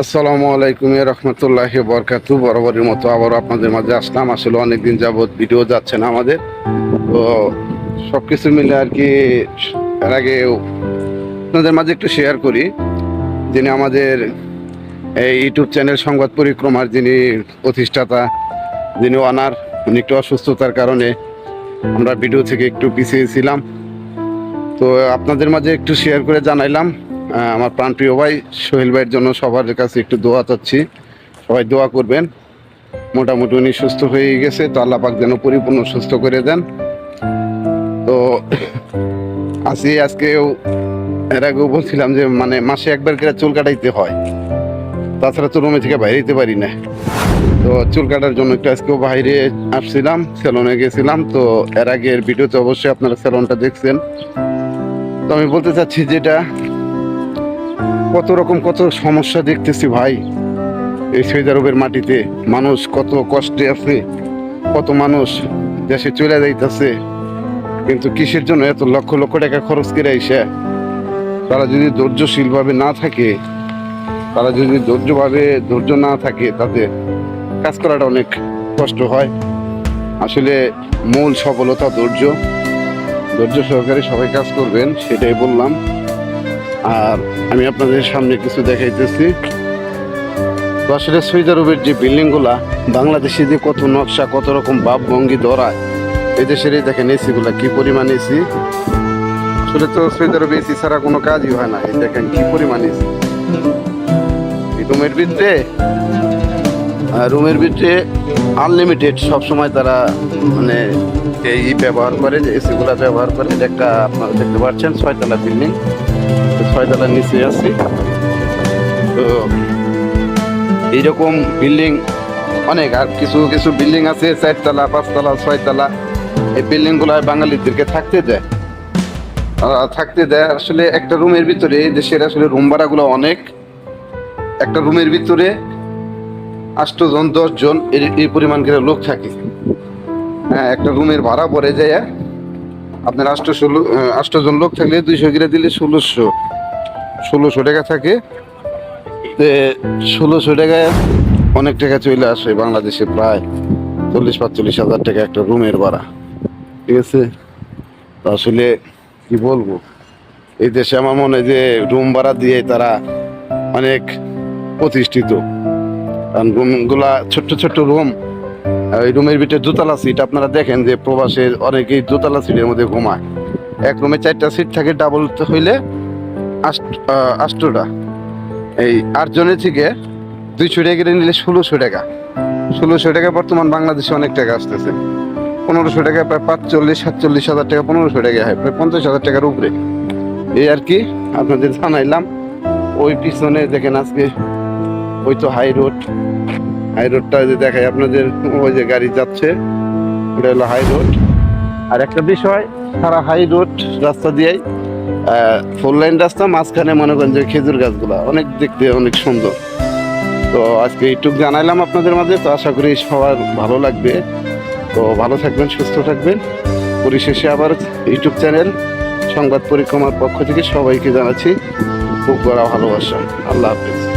আসসালামু আলাইকুম রহমতুল্লাহ বরকাতু বরাবরের মতো আবারও আপনাদের মাঝে আসলাম। আসলে অনেকদিন যাবৎ ভিডিও যাচ্ছে না আমাদের। তো সব কিছু মিলে আর কি এর আগে আপনাদের মাঝে একটু শেয়ার করি। যিনি আমাদের এই ইউটিউব চ্যানেল সংবাদ পরিক্রমার যিনি প্রতিষ্ঠাতা, যিনি অনার, উনি একটু অসুস্থতার কারণে আমরা ভিডিও থেকে একটু পিছিয়েছিলাম তো আপনাদের মাঝে একটু শেয়ার করে জানাইলাম। আমার প্রাণপ্রিয় ভাই সোহেল ভাইয়ের জন্য সবার কাছে একটু দোয়া চাচ্ছি। সবাই দোয়া করবেন। মোটামুটি উনি সুস্থ হয়ে গেছে, তো আল্লাহ পাক যেন পরিপূর্ণ সুস্থ করে দেন। তো আজকে আজকেও এর আগেও বলছিলাম যে মানে মাসে একবার করে চুল কাটাইতে হয়। তাছাড়া তো রুমে থেকে বাইরে যেতে পারি না। তো চুল কাটার জন্য একটু আজকেও বাইরে আসছিলাম, সেলুনে গেছিলাম। তো এর আগের ভিডিওতে অবশ্যই আপনারা সেলুনটা দেখছেন। তো আমি বলতে চাচ্ছি যেটা কত রকম কত সমস্যা দেখতেছি ভাই। এই সৈদারবের মাটিতে মানুষ কত কষ্টে আছে, কত মানুষ দেশে চলে যাইতেছে। কিন্তু কিসের জন্য এত লক্ষ লক্ষ টাকা খরচ করে আইসে? তারা যদি ধৈর্যশীলভাবে না থাকে, তারা যদি ধৈর্যভাবে ধৈর্য না থাকে তাদের কাজ করাটা অনেক কষ্ট হয়। আসলে মূল সফলতা ধৈর্য। ধৈর্য সহকারে সবাই কাজ করবেন, সেটাই বললাম। আর আমি আপনাদের সামনে কিছু দেখাইতেছি। আসলে সৌদি আরবের যে বিল্ডিংগুলা, বাংলাদেশে যে কত নকশা, কত রকম ভাব ভঙ্গি ধরায় এই দেশের এই দেখেন এসিগুলা কি পরিমাণ এসি আসলে তো সৌদি আরবে এসি ছাড়া কোনো কাজই হয় না। এই দেখেন কি পরিমাণ এসি রুমের ভিতরে রুমের ভিতরে আনলিমিটেড সবসময় তারা মানে এই ব্যবহার করে, যে এসিগুলা ব্যবহার করে। একটা আপনারা দেখতে পাচ্ছেন, ছয়তলা বিল্ডিং। ছয়তলার নিচে আছি। তো এইরকম বিল্ডিং, অনেক, আর কিছু কিছু বিল্ডিং আছে, চারতলা, পাঁচতলা, ছয়তলা। এই বিল্ডিং গুলায় বাঙালিদেরকে থাকতে দেয়। থাকতে দেয়, আসলে একটা রুমের ভিতরে দেশের আসলে রুম ভাড়াগুলো অনেক। একটা রুমের ভিতরে আষ্টজন দশজন এই পরিমাণ করে লোক থাকে। হ্যাঁ একটা রুমের ভাড়া পড়ে যায়। আপনার আষ্ট ষোলো আষ্টজন লোক থাকলে দুইশো করে দিলে ষোলোশো ষোলোশো টাকা থাকে। তে ষোলোশো টাকায় অনেক টাকা চলে আসে বাংলাদেশে প্রায় চল্লিশ, পাঁচচল্লিশ হাজার টাকা একটা রুমের ভাড়া। ঠিক আছে? আসলে কি বলব? এই দেশে আমার মনে যে রুম ভাড়া দিয়ে তারা অনেক প্রতিষ্ঠিত। কারণ রুমগুলা ছোট্ট ছোট্ট রুম ওই রুমের ভিতরে দোতলা সিট আপনারা দেখেন যে প্রবাসে অনেকেই দোতলা সিটের মধ্যে ঘুমায়। এক রুমে চারটা সিট থাকে ডাবল হইলে আষ্টটা। এই আটজনের থেকে দুইশো টাকা করে নিলে ষোলোশো টাকা। ষোলোশো টাকা বর্তমান বাংলাদেশে অনেক টাকা আসতেছে। পনেরোশো টাকা প্রায় পাঁচচল্লিশ, সাতচল্লিশ হাজার টাকা, পনেরোশো টাকা হয়, প্রায় পঞ্চাশ হাজার টাকার উপরে। এই আর কি, আপনাদের জানাইলাম। ওই পিছনে দেখেন আজকে, ওই তো হাই রোড হাই রোডটা যে দেখায় আপনাদের ওই যে গাড়ি যাচ্ছে, ওটা হলো হাই রোড আর একটা বিষয়, সারা হাই রোড রাস্তা দিয়েই ফোর লাইন রাস্তা, মাঝখানে মনে করেন যে খেজুর গাছগুলা, অনেক দেখতে অনেক সুন্দর। তো আজকে এইটুক জানাইলাম আপনাদের মাঝে, তো আশা করি সবার ভালো লাগবে। তো ভালো থাকবেন, সুস্থ থাকবেন। পরিশেষে আবার ইউটিউব চ্যানেল, সংবাদ পরিক্রমার পক্ষ থেকে সবাইকে জানাচ্ছি, খুব বড় ভালোবাসা। আল্লাহ হাফিজ।